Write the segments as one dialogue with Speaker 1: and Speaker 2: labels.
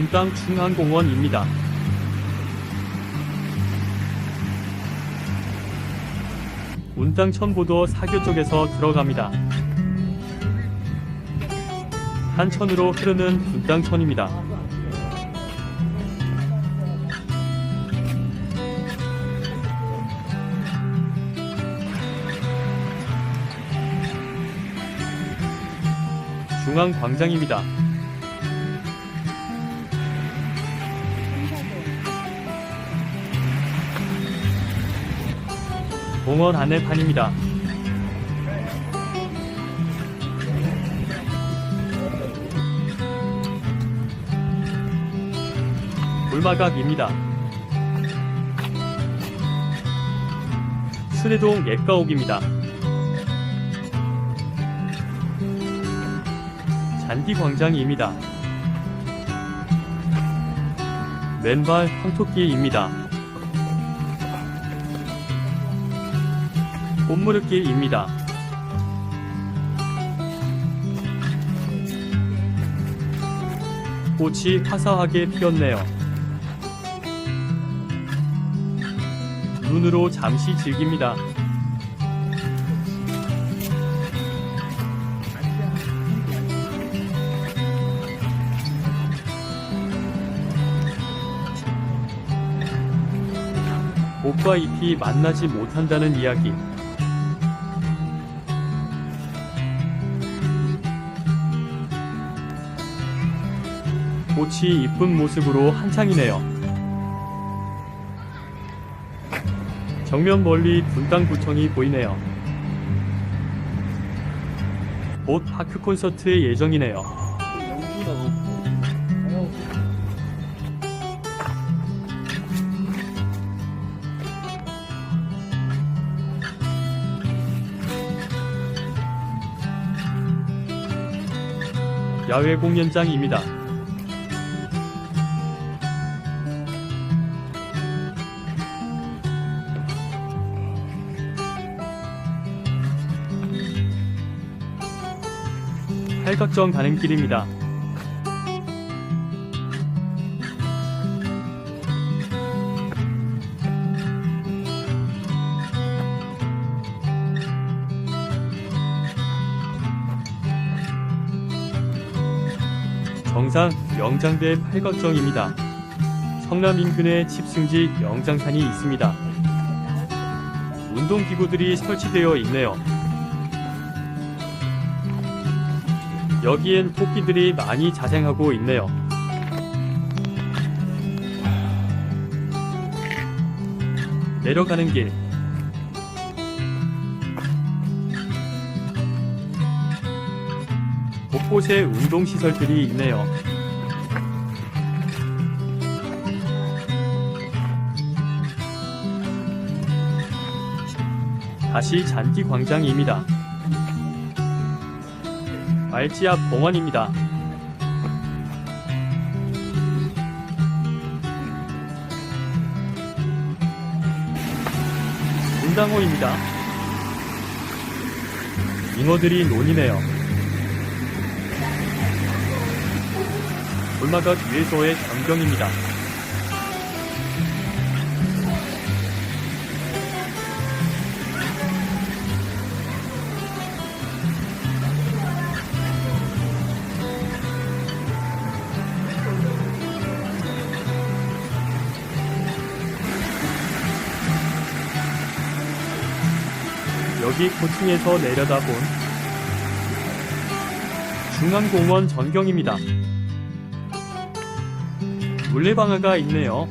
Speaker 1: 분당 중앙공원입니다. 운당 천보도 사교 쪽에서 들어갑니다. 한천으로 흐르는 분당천입니다. 중앙광장입니다. 공원 안내판입니다. 불마각입니다. 순회동 옛가옥입니다. 잔디광장입니다. 맨발 황토길입니다. 꽃무릇길입니다. 꽃이 화사하게 피었네요. 눈으로 잠시 즐깁니다. 옷과 잎이 만나지 못한다는 이야기. 꽃이 이쁜 모습으로 한창이네요. 정면 멀리 분당구청이 보이네요. 곧 파크 콘서트의 예정이네요. 야외 공연장입니다. 팔각정 가는 길입니다. 정상 영장대 팔각정입니다. 성남 인근에 칩승지 영장산이 있습니다. 운동기구들이 설치되어 있네요. 여기엔 토끼들이 많이 자생하고 있네요. 내려가는 길. 곳곳에 운동시설들이 있네요. 다시 잔디 광장입니다. 말지 앞 공원입니다. 분당호입니다. 잉어들이 논이네요. 돌마각 위에서의 전경입니다. 여기 고층에서 내려다본 중앙공원 전경입니다. 물레방아가 있네요.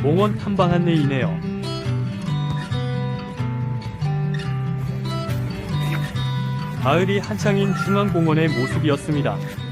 Speaker 1: 공원 탐방 안내이네요. 가을이 한창인 중앙공원의 모습이었습니다.